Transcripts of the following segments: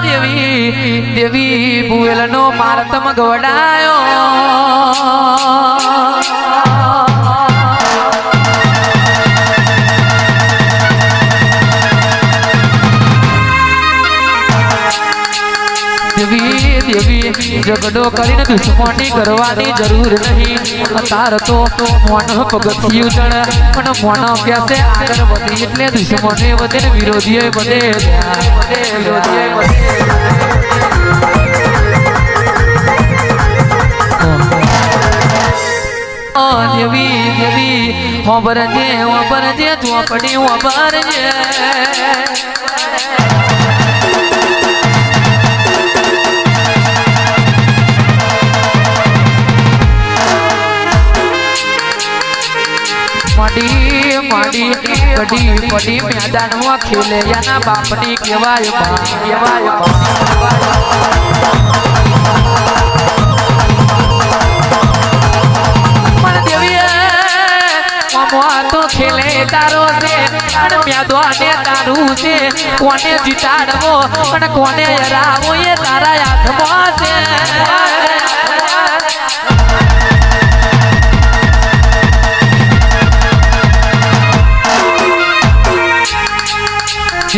દેવી દેવી બુએલનો મારતમ ગવડાયો ઝઘડો કરીને દુશ્મની કરવાની જરૂર નહીં. અતાર તો મોન પગથિયું જણ, પણ મોન ક્યાસે આગળ વધે એટલે દુશ્મને વધે ને વિરોધીઓ વધે. વિરોધીએ વધે દેવી દેવી હોબરજે હોબરજે ચોપડી હોબરજે પડી પડી મેદાનમાં ખેલે. યાના બાપની કહેવાય બા કહેવાય બા પણ દેવીએ મમવા તો ખેલે, તારો છે. અને મેદવાને તારું છે. કોને જીતાડવો અને કોને હરાવો એ તારા હાથમાં છે.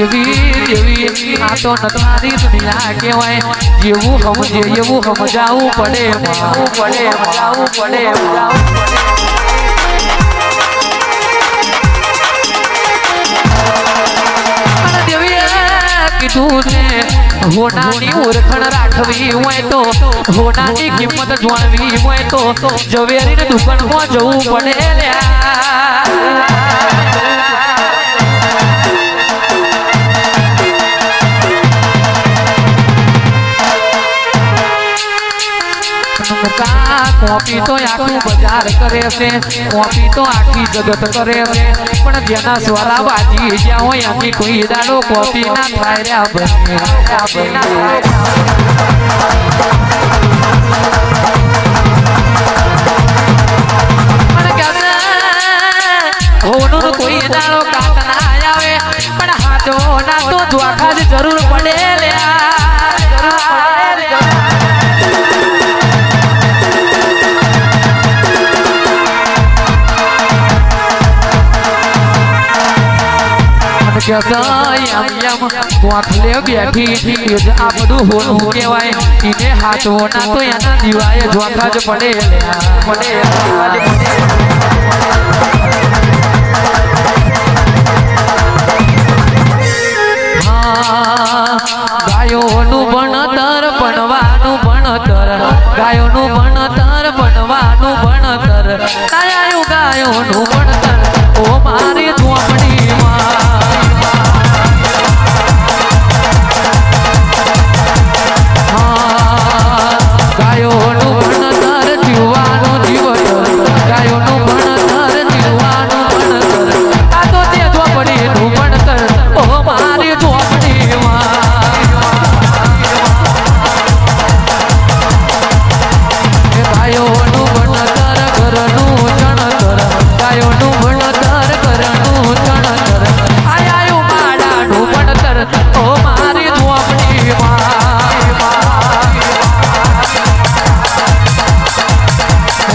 જેવી જેવી આ તો નકલાની દુનિયા કહેવાય. જેવું સમજે એવું સમજાવવું પડે પડે પડે મજાવવું પડે કીધું દુકાનમાં જવું પડે લ્યા. કા કોપી તો આખું બજાર કરે છે, કોપી તો આખી જગત કરે છે. પણ જેના સ્વરા બાજી જ્યાં હોય એની કોઈ દાડો કોપી ના થાય રહ્યા બને કોઈ દાડો કાત આવે. પણ હાથો ના તો દ્વાખા જ જરૂર પડે લ્યા. ગોખલે બેઠી એ જ હોનું કહેવાય. એને હાથો ના તો એના દિવાએ જોખા જ પડે પડે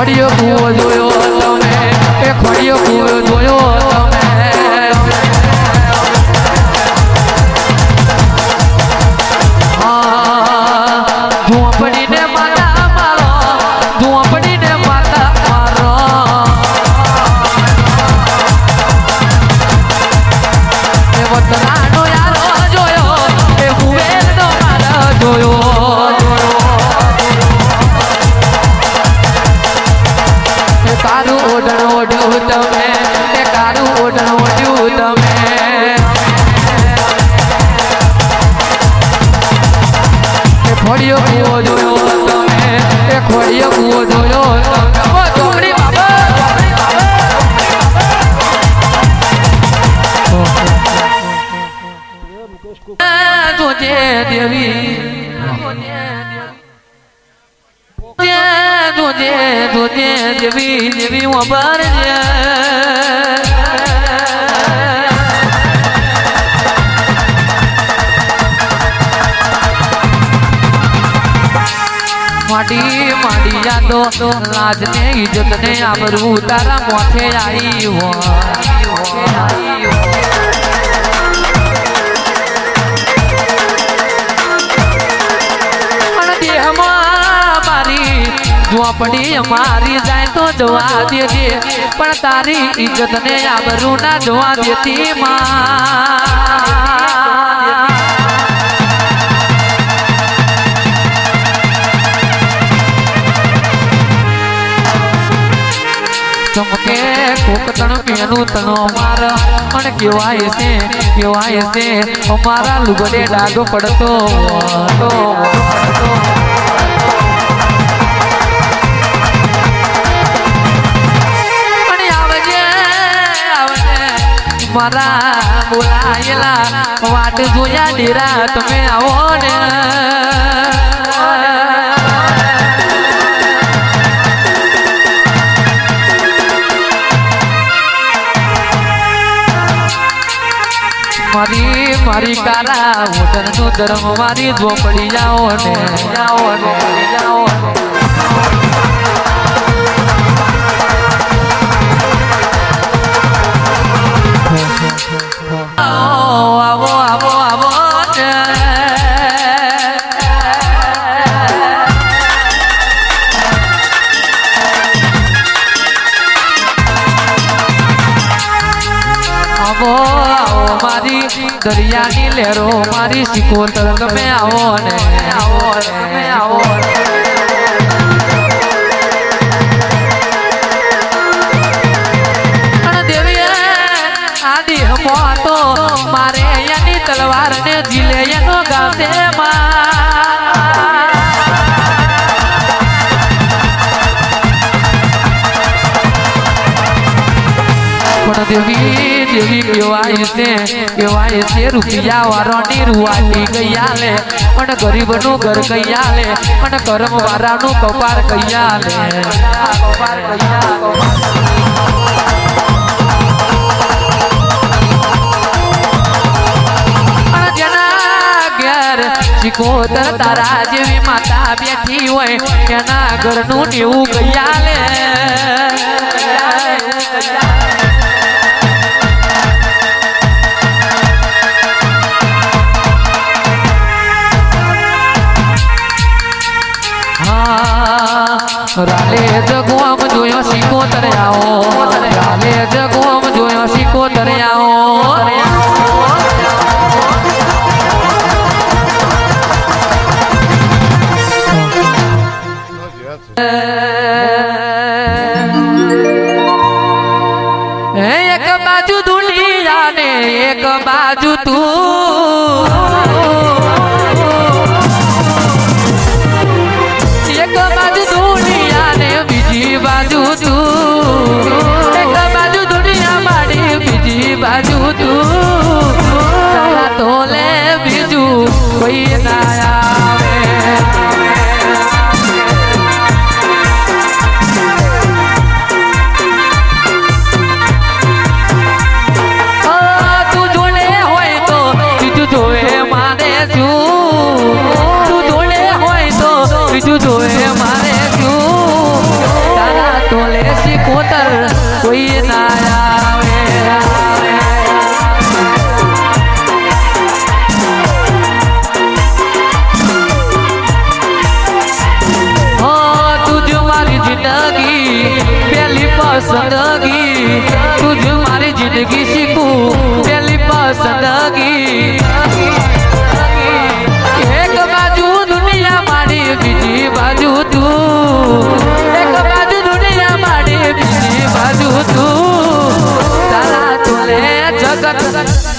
ફળિયો કૂવો જોયો તમે એ ફળિયો કૂવો જોયો તમે. ઝોંપડીને તારું ઓઢણું ઓઢ્યું તમે. ખોડિયો કુવો જોયો તમે. એ ખોડિયો કુવો જોયો તમે. છોકરી જોજે દેવી. જોજે જોજે દેવી. દેવી વાપરજે યાદો લાજ ને ઇજ્જત ને આબરૂ તારા મોથે આવી ઝોપડી મારી જાય તો જવા દેજે. પણ તારી ઇજ્જત ને આબરૂ ના જોવા દેતી માં. તણો માર. પણ કેવાય છે કેવાય છે, અમારા લુગડે ડાગ પડતો હતો. મારા બોલાયેલા વાટ જોયા ડેરા. તમે આવો ને. મારી મારી કારા વતનનું ધર્મ મારી ઝોપડી જાઓ ને. જાઓ ને જાઓ દરિયાની લહેરો મારી સિકોતર તમે આવો ને. આવો તમે આવો તલવાર ને જીલે એનો ગાતે માં. દેવી દેવી કેવાય છે કેવાય છે રૂપિયા વાળાની રૂવાટી ગઈ લે પણ ગરીબનું ઘર કઈ આલે પણ કરમ વાળાનું કપાર કૈયા આલે કપાર શીખોતર તારા જેવી માતા બેઠી હોય, એના ઘરનું નેવું ગયા લે જગોમ જોયો શીખોતર આવો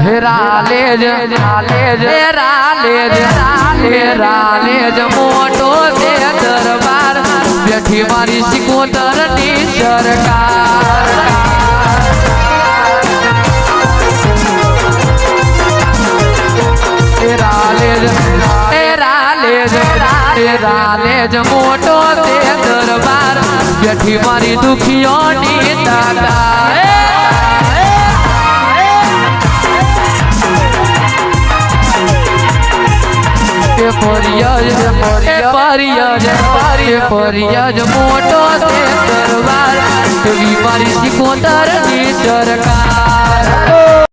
રાલે જ રાલે મોટો છે દરબાર બેઠી મારી સિકોતરની સરકાર એ રાલે જ એ રાલે જ એ રાલે જ મોટો છે દરબાર બેઠી મારી દુખીઓની દાદા પરિયજ મોટો છે દરબાર એવી મારી સિકોતર સરકાર